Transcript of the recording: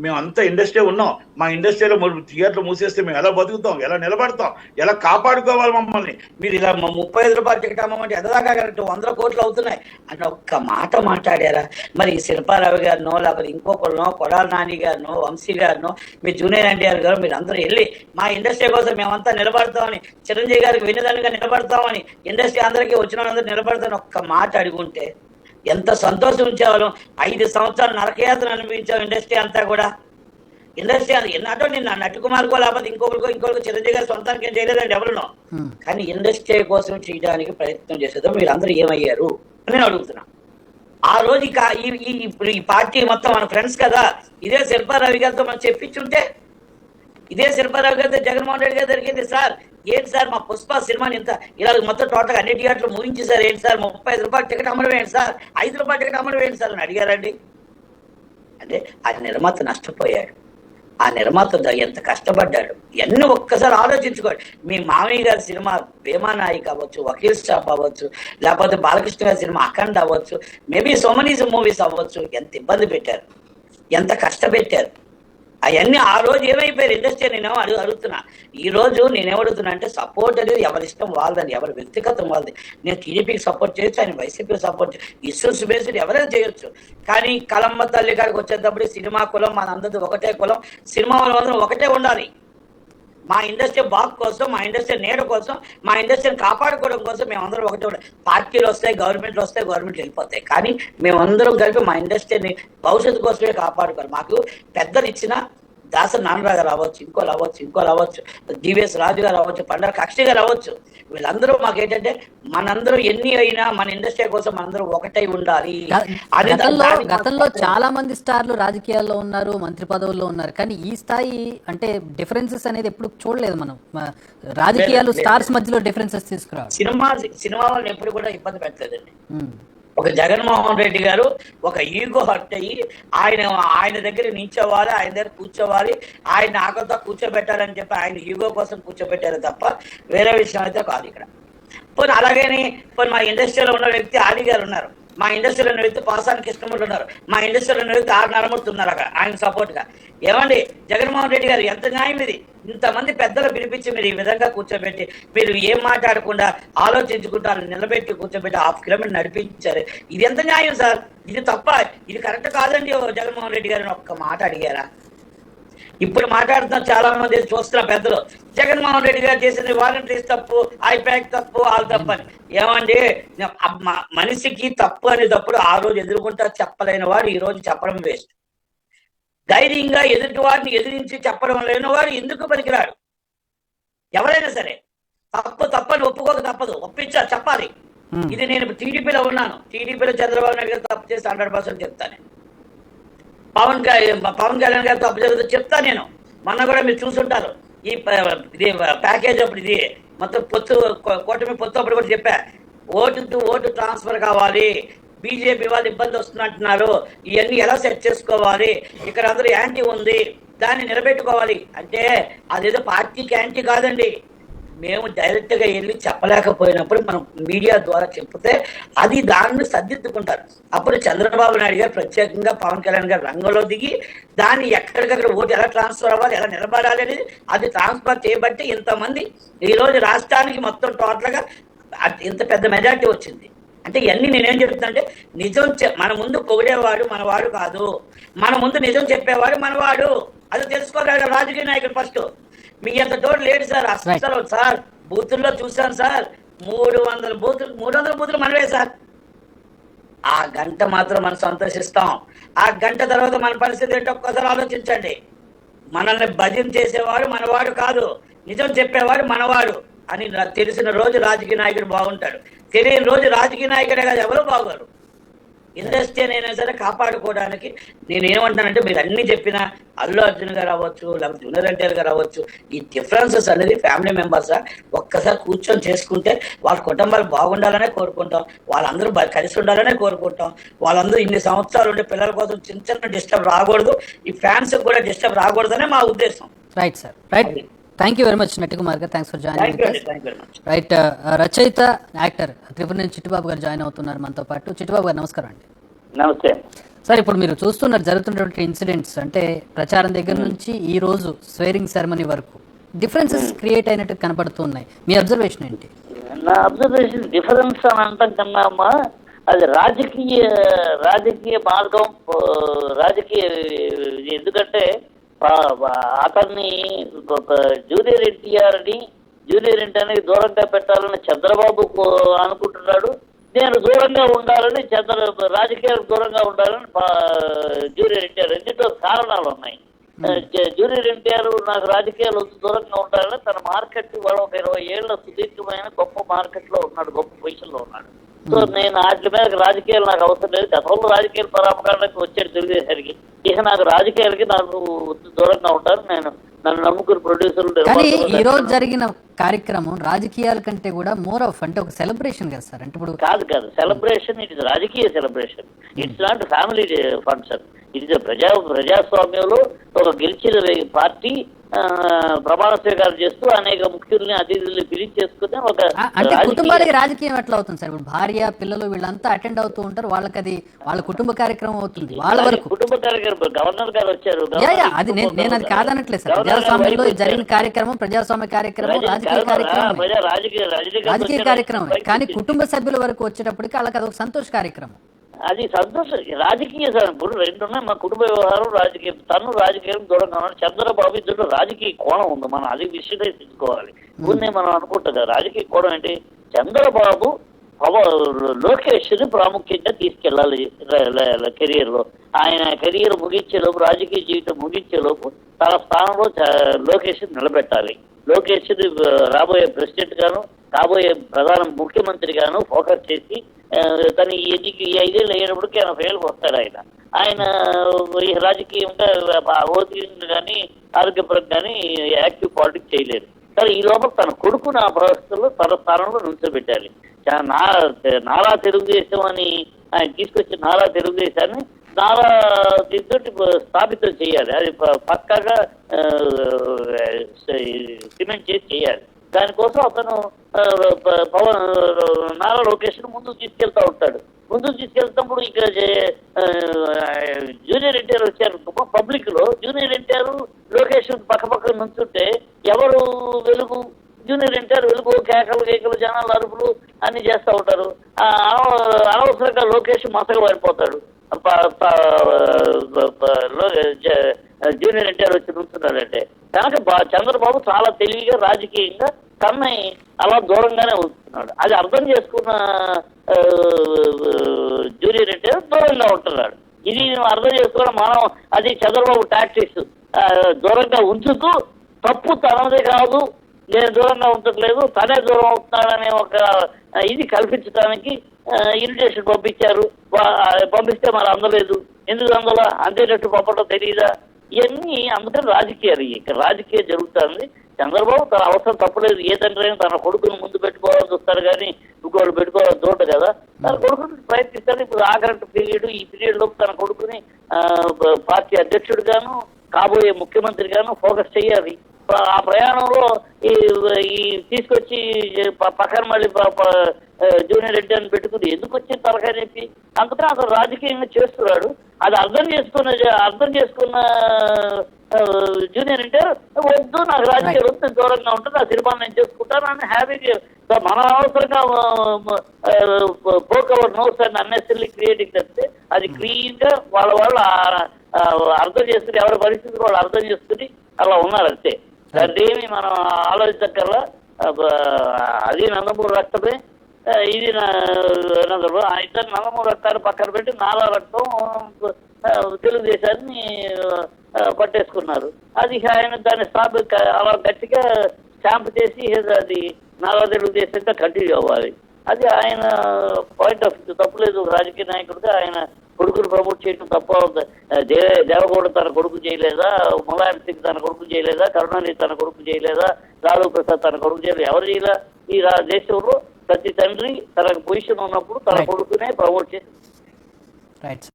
మేము అంత ఇండస్ట్రీ ఉన్నాం. మా ఇండస్ట్రీలో మరి థియేటర్లు మూసేస్తే మేము ఎలా బతుకుతాం? ఎలా నిలబడతాం? ఎలా కాపాడుకోవాలి మమ్మల్ని? మీరు ఇలా మా ముప్పై ఐదు రూపాయలు టికెట్ అమ్మంటే ఎదదాకా కరెక్ట్? వందల కోట్లు అవుతున్నాయి. అని ఒక్క మాట మాట్లాడారా? మరి శిల్పారావు గారినో లేకపోతే ఇంకొకరినో కొడాల నాని గారినో వంశీ గారినో మీ జూనియర్ ఎన్టీఆర్ గారు మీరు అందరూ వెళ్ళి మా ఇండస్ట్రీ కోసం మేమంతా నిలబడతామని చిరంజీవి గారికి వినదానిగా నిలబడతామని ఇండస్ట్రీ అందరికీ వచ్చిన వాళ్ళందరూ నిలబడతామని ఒక్క మాట అడుగుంటే ఎంత సంతోషం ఉంచేవాళ్ళం ఐదు సంవత్సరాలు నరకయాత్ర అనిపించాం ఇండస్ట్రీ అంతా కూడా. ఇండస్ట్రీ అది ఎన్నాటో నిన్న నటు కుమార్కో లేకపోతే ఇంకొకరికో ఇంకొకరికి చిరంజీవి గారు సొంతానికి ఏం చేయలేదండి ఎవరునో. కానీ ఇండస్ట్రీ కోసం చేయడానికి ప్రయత్నం చేసేదో మీరు అందరూ ఏమయ్యారు అని నేను అడుగుతున్నా. ఆ రోజు ఈ- ఇప్పుడు ఈ పార్టీ మొత్తం మన ఫ్రెండ్స్ కదా ఇదే శిల్పారావు గారితో మనం చెప్పించుంటే ఇదే శిల్పారావు గారితో జగన్మోహన్ రెడ్డి గారు జరిగింది సార్. ఏంటి సార్ మా పుష్ప సినిమాని ఇంత ఇలా మొత్తం టోటల్ అన్ని థియేటర్లు ముగించి ఏంటి సార్ ముప్పై ఐదు రూపాయలు టికెట్ అమ్మడం ఏంటి సార్? ఐదు రూపాయలు టికెట్ అమ్మడం ఏంటి సార్ అని అడిగారండి. అంటే ఆ నిర్మాత నష్టపోయాడు. ఆ నిర్మాత ఎంత కష్టపడ్డాడు? ఇవన్నీ ఒక్కసారి ఆలోచించుకోండి. మీ మామయ్య గారి సినిమా భీమానాయిక్ అవ్వచ్చు వకీల్ స్టాప్ అవ్వచ్చు లేకపోతే బాలకృష్ణ గారి సినిమా అఖండ్ అవ్వచ్చు మేబీ సోమనీస్ మూవీస్ అవ్వచ్చు ఎంత ఇబ్బంది పెట్టారు? ఎంత కష్టపెట్టారు? అవన్నీ ఆ రోజు ఏమైపోయారు ఇండస్ట్రీ నేను అడుగు అడుగుతున్నా. ఈ రోజు నేను అడుగుతున్నా అంటే సపోర్ట్ అనేది ఎవరి ఇష్టం వాళ్ళదని ఎవరి వ్యక్తిగతం వాళ్ళది. నేను టీడీపీకి సపోర్ట్ చేయొచ్చు ఆయన వైసీపీకి సపోర్ట్ ఇష్యూస్ బేస్డ్ ఎవరైనా చేయొచ్చు. కానీ కలమ్మ తల్లి గారికి వచ్చేటప్పుడు సినిమా కులం మనందరిది ఒకటే కులం. సినిమా వాళ్ళందరూ ఒకటే ఉండాలి. మా ఇండస్ట్రీ బాగు కోసం మా ఇండస్ట్రీ నీడ కోసం మా ఇండస్ట్రీని కాపాడుకోవడం కోసం మేమందరం ఒకటి పార్టీలు వస్తాయి గవర్నమెంట్లు వస్తాయి గవర్నమెంట్లు వెళ్ళిపోతాయి. కానీ మేమందరం కలిపి మా ఇండస్ట్రీని భవిష్యత్తు కోసమే కాపాడుకోవాలి. మాకు పెద్దలు ఇచ్చిన దాస నాన్నరావు గారు అవ్వచ్చు ఇంకోలు అవ్వచ్చు ఇంకోలు అవ్వచ్చు డివిఎస్ రాజు గారు అవ్వచ్చు పండగ కక్షి గారు అవ్వచ్చు వీళ్ళందరూ మాకు ఏంటంటే మనందరం ఎన్ని అయినా మన ఇండస్ట్రీ కోసం మనందరం ఒకటై ఉండాలి. గతంలో చాలా మంది స్టార్లు రాజకీయాల్లో ఉన్నారు మంత్రి పదవుల్లో ఉన్నారు. కానీ ఈ స్థాయి అంటే డిఫరెన్సెస్ అనేది ఎప్పుడు చూడలేదు మనం. రాజకీయాలు. స్టార్స్ మధ్యలో డిఫరెన్సెస్ తీసుకురావాలి. సినిమా సినిమా వాళ్ళని ఎప్పుడు కూడా ఇబ్బంది పెట్టలేదండి. ఒక జగన్మోహన్ రెడ్డి గారు ఒక ఈగో హర్ట్ అయ్యి ఆయన ఆయన దగ్గర నిల్చోవాలి ఆయన దగ్గర కూర్చోవాలి ఆయన ఆకలితో కూర్చోబెట్టాలని చెప్పి ఆయన ఈగో కోసం కూర్చోబెట్టారు తప్ప వేరే విషయం అయితే కాదు ఇక్కడ. పోనీ అలాగని పోనీ మా ఇండస్ట్రీలో ఉన్న వ్యక్తి ఆది గారు ఉన్నారు. మా ఇండస్ట్రీలో ఉన్న పాసానికి పాసాని కృష్ణమూర్తి ఉన్నారు మా ఇండస్ట్రీలో ఉన్న ఆరు నరమూర్తి ఉన్నారు అక్కడ ఆయన సపోర్ట్గా. ఏమండి జగన్మోహన్ రెడ్డి గారు ఎంత న్యాయం ఇది? ఇంతమంది పెద్దలు పిలిపించి మీరు ఈ విధంగా కూర్చోబెట్టి మీరు ఏం మాట్లాడకుండా ఆలోచించుకుంటారు నిలబెట్టి కూర్చోబెట్టి హాఫ్ కిలోమీటర్ నడిపించారు. ఇది ఎంత న్యాయం సార్? ఇది తప్ప ఇది కరెక్ట్ కాదండి ఓ జగన్మోహన్ రెడ్డి గారిని ఒక్క మాట అడిగారా? ఇప్పుడు మాట్లాడుతున్న చాలా మంది చూస్తున్న పెద్దలు జగన్మోహన్ రెడ్డి గారు చేసింది వాలంటీర్స్ తప్పు ఐప్యాక్ తప్పు వాళ్ళు తప్పు అని. ఏమండి? మనిషికి తప్పు అనే తప్పుడు ఆ రోజు ఎదుర్కొంటా చెప్పలేని వాడు ఈ రోజు చెప్పడం వేస్ట్. ధైర్యంగా ఎదుటి వాడిని ఎదిరించి చెప్పడం లేని వాడు ఎందుకు పనికిరాడు? ఎవరైనా సరే తప్పు తప్పని ఒప్పుకోక తప్పదు. ఒప్పించా చెప్పాలి. ఇది నేను టీడీపీలో ఉన్నాను. టీడీపీలో చంద్రబాబు నాయుడు గారు తప్పు చేసి హండ్రెడ్ పర్సెంట్ చెప్తాను పవన్ కళ్యాణ్ పవన్ కళ్యాణ్ గారు తప్పు జరుగుతుంది చెప్తా నేను. మొన్న కూడా మీరు చూసుంటారు. ఈ ఇది ప్యాకేజ్ అప్పుడు ఇది మొత్తం పొత్తు కో- కూటమి పొత్తు అప్పుడు కూడా చెప్పా. ఓటు ఓటు ట్రాన్స్ఫర్ కావాలి. బీజేపీ వాళ్ళు ఇబ్బంది వస్తున్నట్టున్నారు ఇవన్నీ ఎలా సెట్ చేసుకోవాలి? ఇక్కడ అందరూ యాంటీ ఉంది. దాన్ని నిలబెట్టుకోవాలి. అంటే అదేదో పార్టీకి యాంటీ కాదండి. మేము డైరెక్ట్గా వెళ్ళి చెప్పలేకపోయినప్పుడు మనం మీడియా ద్వారా చెప్తే అది దాన్ని సర్దిద్దుకుంటారు. అప్పుడు చంద్రబాబు నాయుడు గారు ప్రత్యేకంగా పవన్ కళ్యాణ్ గారు రంగంలో దిగి దాన్ని ఎక్కడికక్కడ ఓటు ఎలా ట్రాన్స్ఫర్ అవ్వాలి ఎలా నిలబడాలి అనేది అది ట్రాన్స్ఫర్ చేయబట్టి ఇంతమంది ఈరోజు రాష్ట్రానికి మొత్తం టోటల్గా ఇంత పెద్ద మెజార్టీ వచ్చింది. అంటే ఇవన్నీ నేనేం చెప్తానంటే నిజం మన ముందు పొగిడేవాడు మనవాడు కాదు. మన ముందు నిజం చెప్పేవాడు మనవాడు. అది తెలుసుకోగలిగిన రాజకీయ నాయకుడు ఫస్ట్ మీ అంత తోడు లేడు సార్ అసలు సార్ బూతుల్లో చూశాను సార్. మూడు వందల బూతులు మూడు వందల బూతులు మనవే సార్. ఆ గంట మాత్రం మనం సంతోషిస్తాం. ఆ గంట తర్వాత మన పరిస్థితి ఏంటో ఒక్కసారి ఆలోచించండి. మనల్ని భజన చేసేవాడు మనవాడు కాదు. నిజం చెప్పేవాడు మనవాడు అని తెలిసిన రోజు రాజకీయ నాయకుడు బాగుంటాడు. తెలియని రోజు రాజకీయ నాయకుడే కాదు ఎవరు బాగోరు. ఇండస్ట్రీ అయినా సరే కాపాడుకోవడానికి నేను ఏమంటానంటే మీరు అన్ని చెప్పిన అల్లు అర్జున్ గారు అవ్వచ్చు లేకపోతే జూనియర్ ఎన్టీఆర్ గారు అవ్వచ్చు ఈ డిఫరెన్సెస్ అనేది ఫ్యామిలీ మెంబర్స్ ఒక్కసారి కూర్చొని చేసుకుంటే వాళ్ళ కుటుంబాలు బాగుండాలనే కోరుకుంటాం వాళ్ళందరూ కలిసి ఉండాలనే కోరుకుంటాం వాళ్ళందరూ ఇన్ని సంవత్సరాలు ఉండే పిల్లల కోసం చిన్న చిన్న డిస్టర్బ్ రాకూడదు ఈ ఫ్యాన్స్ కూడా డిస్టర్బ్ రాకూడదనే మా ఉద్దేశం. Right sir. Right. Thank you very much Natti Kumar గారు థ్యాంక్స్ ఫర్ మచ్ రైట్ రచయిత యాక్టర్ త్రిపుర నుంచి చిట్టుబాబు గారు జాయిన్ అవుతున్నారు మనతో పాటు. చిట్టుబాబు గారు నమస్కారం అండి. నమస్తే. సార్ ఇప్పుడు మీరు చూస్తున్నారు జరుగుతున్నటువంటి ఇన్సిడెంట్స్. అంటే ప్రచారం దగ్గర నుంచి ఈ రోజు స్వేరింగ్ సెరమనీ వరకు డిఫరెన్సెస్ క్రియేట్ అయినట్టు కనపడుతున్నాయి. మీ అబ్జర్వేషన్ ఏంటి? నా అబ్జర్వేషన్ డిఫరెన్స్ అని అంటాం కన్నా అమ్మా అది రాజకీయ రాజకీయ మార్గం రాజకీయ ఎందుకంటే అతన్ని జూనియర్ ఎన్టీఆర్ని జూనియర్ ఎన్టీఆర్ని దూరంగా పెట్టాలని చంద్రబాబు అనుకుంటున్నాడు. నేను దూరంగా ఉండాలని చంద్ర రాజకీయాలకు దూరంగా ఉండాలని జూనియర్ ఎన్టీఆర్ రెండింటిలో కారణాలు ఉన్నాయి. జ- జూనియర్ ఎన్టీఆర్ నాకు రాజకీయాలు దూరంగా ఉండాలని తన మార్కెట్ వాళ్ళ ఒక ఇరవై ఏళ్ళ సుదీర్ఘమైన గొప్ప మార్కెట్లో ఉన్నాడు గొప్ప పొజిషన్లో ఉన్నాడు. సో నేను వాటి మీద రాజకీయాలు నాకు అవసరం లేదు. గతంలో రాజకీయాలు పరామకాండకి వచ్చాడు తెలుగుదేశానికి. ఇక నాకు రాజకీయాలకి నాకు దూరంగా ఉంటాను నేను నన్ను నమ్ముకుని ప్రొడ్యూసర్లు కానీ ఈ రోజు జరిగిన కార్యక్రమం రాజకీయాల కంటే కూడా మోర్ ఆఫ్ అంటే ఒక సెలబ్రేషన్ కదా సార్? అంటే ఇప్పుడు కాదు కాదు. సెలబ్రేషన్ ఇట్ ఇస్ రాజకీయ celebration it's not family function ఇది ప్రజా ప్రజాస్వామ్యంలో ఒక గెలిచిన పార్టీ ప్రమాణ స్వీకారం చేస్తూ అనేక ముఖ్యుల్ని అతిథుల్ని పిలిచేసుకుని ఒక అంటే రాజకీయ- కుటుంబాలకి రాజకీయం ఎట్లా అవుతుంది సార్? భార్య పిల్లలు వీళ్ళంతా అటెండ్ అవుతూ ఉంటారు వాళ్ళకి అది వాళ్ళ కుటుంబ కార్యక్రమం అవుతుంది వాళ్ళ వరకు. కుటుంబ కార్యక్రమం గవర్నర్ గారు వచ్చారు అది నేను అది కాదనట్లేదు సార్. ప్రజాస్వామ్యంలో జరిగిన కార్యక్రమం ప్రజాస్వామ్య కార్యక్రమం రాజకీయ కార్యక్రమం రాజకీయ. కార్యక్రమం కానీ కుటుంబ సభ్యుల వరకు వచ్చేటప్పటికి వాళ్ళకి అదొక సంతోష కార్యక్రమం. అది సంతోషం. రాజకీయ ఇప్పుడు రెండు ఉన్నాయి మా కుటుంబ వ్యవహారం రాజకీయం. తను రాజకీయం దూరంగా చంద్రబాబు ఇద్దరు రాజకీయ కోణం ఉంది. మనం అది తీసుకోవాలి కొన్ని మనం అనుకుంటుంది రాజకీయ కోణం ఏంటి? చంద్రబాబు లోకేష్ని ప్రాముఖ్యంగా తీసుకెళ్ళాలి కెరియర్లో ఆయన కెరియర్ ముగించేలోపు రాజకీయ జీవితం ముగించేలోపు తన స్థానంలో లోకేష్ నిలబెట్టాలి. లోకేష్ రాబోయే ప్రెసిడెంట్ గాను కాబోయే ప్రధాన ముఖ్యమంత్రి గాను ఫోకస్ చేసి తను ఈ ఎన్నిక ఐదేళ్ళు అయ్యేటప్పటికి ఆయన ఫెయిల్కి వస్తాడు ఆయన. ఆయన ఈ రాజకీయంగా భౌతికంగా కానీ ఆరోగ్యపరంగా కానీ యాక్టివ్ పాలిటిక్స్ చేయలేరు కానీ ఈ లోపల తన కొడుకుని ఆ పరిస్థితుల్లో తన స్థానంలో నిలిచోబెట్టాలి. నా నారా తెలుగుదేశం అని ఆయన తీసుకొచ్చి నారా తెలుగుదేశాన్ని నారా దీంతో స్థాపితం చేయాలి. అది ప- పక్కాగా సిమెంట్ చేసి చేయాలి. దానికోసం అతను పవన్ నారా లోకేష్ ముందుకు తీసుకెళ్తా ఉంటాడు. ముందుకు తీసుకెళ్తున్నప్పుడు ఇక్కడ జూనియర్ ఎన్టీఆర్ వచ్చారు. పబ్లిక్లో జూనియర్ ఎన్టీఆర్ లోకేష్ పక్క పక్క నుంచుంటే ఎవరు వెలుగు? జూనియర్ ఎన్టీఆర్ వెలుగు కేకలు కేకలు జనాలు అరుపులు అన్ని చేస్తూ ఉంటారు. ఆ, అనవసరంగా లోకేష్ మసగ పడిపోతాడు జూనియర్ ఎన్టీఆర్ వచ్చి నుంచున్నాడంటే కనుక బా- చంద్రబాబు చాలా తెలివిగా రాజకీయంగా తనని అలా దూరంగానే ఉంచుతున్నాడు. అది అర్థం చేసుకున్న జూనియర్ ఎన్టీఆర్ దూరంగా ఉంటున్నాడు. ఇది అర్థం చేసుకోవడం మనం అది చంద్రబాబు టాక్టిక్స్ దూరంగా ఉంచుతూ తప్పు తనది కాదు నేను దూరంగా ఉంచట్లేదు తనే దూరం అవుతున్నాడనే ఒక ఇది కల్పించడానికి ఇన్విటేషన్ పంపించారు. పంపిస్తే మరి అందలేదు. ఎందుకు అందలా అందేటట్టు పంపడం తెలియదా ఇవన్నీ అందుకని రాజకీయాలు. ఇక్కడ రాజకీయం జరుగుతుంది. చంద్రబాబు తన అవసరం తప్పలేదు. ఏ తండ్రి అయినా తన కొడుకుని ముందు పెట్టుకోవాలని చూస్తారు కానీ ఇంకోళ్ళు పెట్టుకోవాలని చూడదు కదా. తన కొడుకుని ప్రయత్నిస్తాడు. ఇప్పుడు ఆఖరి పీరియడ్ ఈ పీరియడ్ లోపు తన కొడుకుని పార్టీ అధ్యక్షుడిగాను కాబోయే ముఖ్యమంత్రి గాను ఫోకస్ చేయాలి. ఆ ప్రయాణంలో ఈ ఈ తీసుకొచ్చి పక్కన మళ్ళీ జూనియర్ రెడ్డి అని పెట్టుకుని ఎందుకు వచ్చింది తలకాయ చెప్పి అందుకని అతను రాజకీయంగా చేస్తున్నాడు. అది అర్థం చేసుకున్న అర్థం చేసుకున్న జూనియర్ అంటే వద్దు నాకు రాజకీయాలు వద్దు దూరంగా ఉంటుంది ఆ సినిమాలు నేను చేసుకుంటాను అని హ్యాపీగా మన అవసరంగా poke our notes and unnecessary creating తప్పితే అది క్లీన్గా వాళ్ళ వాళ్ళు అర్థం చేసుకుని ఎవరి పరిస్థితి వాళ్ళు అర్థం చేసుకుని అలా ఉన్నారు అంతే దాన్ని మనం ఆలోచించక్కర్లా. అది నందమూరి రక్తమే. ఇది నా- ఆ ఇద్దరు నందమూరి రక్తాన్ని పక్కన పెట్టి నాలా రక్తం తెలుగుదేశాన్ని పట్టేసుకున్నారు. అది ఆయన దాన్ని స్థాపి అలా గట్టిగా స్టాంప్ చేసి అది నాలా తెలుగుదేశంగా కంటిన్యూ అవ్వాలి. అది ఆయన పాయింట్ ఆఫ్ వ్యూ. తప్పులేదు రాజకీయ నాయకుడిగా ఆయన కొడుకును ప్రమోట్ చేయడం తప్ప దేవగౌడ తన కొడుకు చేయలేదా? ములాయం సింగ్ తన కొడుకు చేయలేదా? కరుణానిధి తన కొడుకు చేయలేదా? లాలూ ప్రసాద్ తన కొడుకు చేయలేదు? ఎవరు చేయలే? ఈ దేశంలో ప్రతి తండ్రి తన పొజిషన్ ఉన్నప్పుడు తన. కొడుకునే ప్రమోట్ చేసి రైట్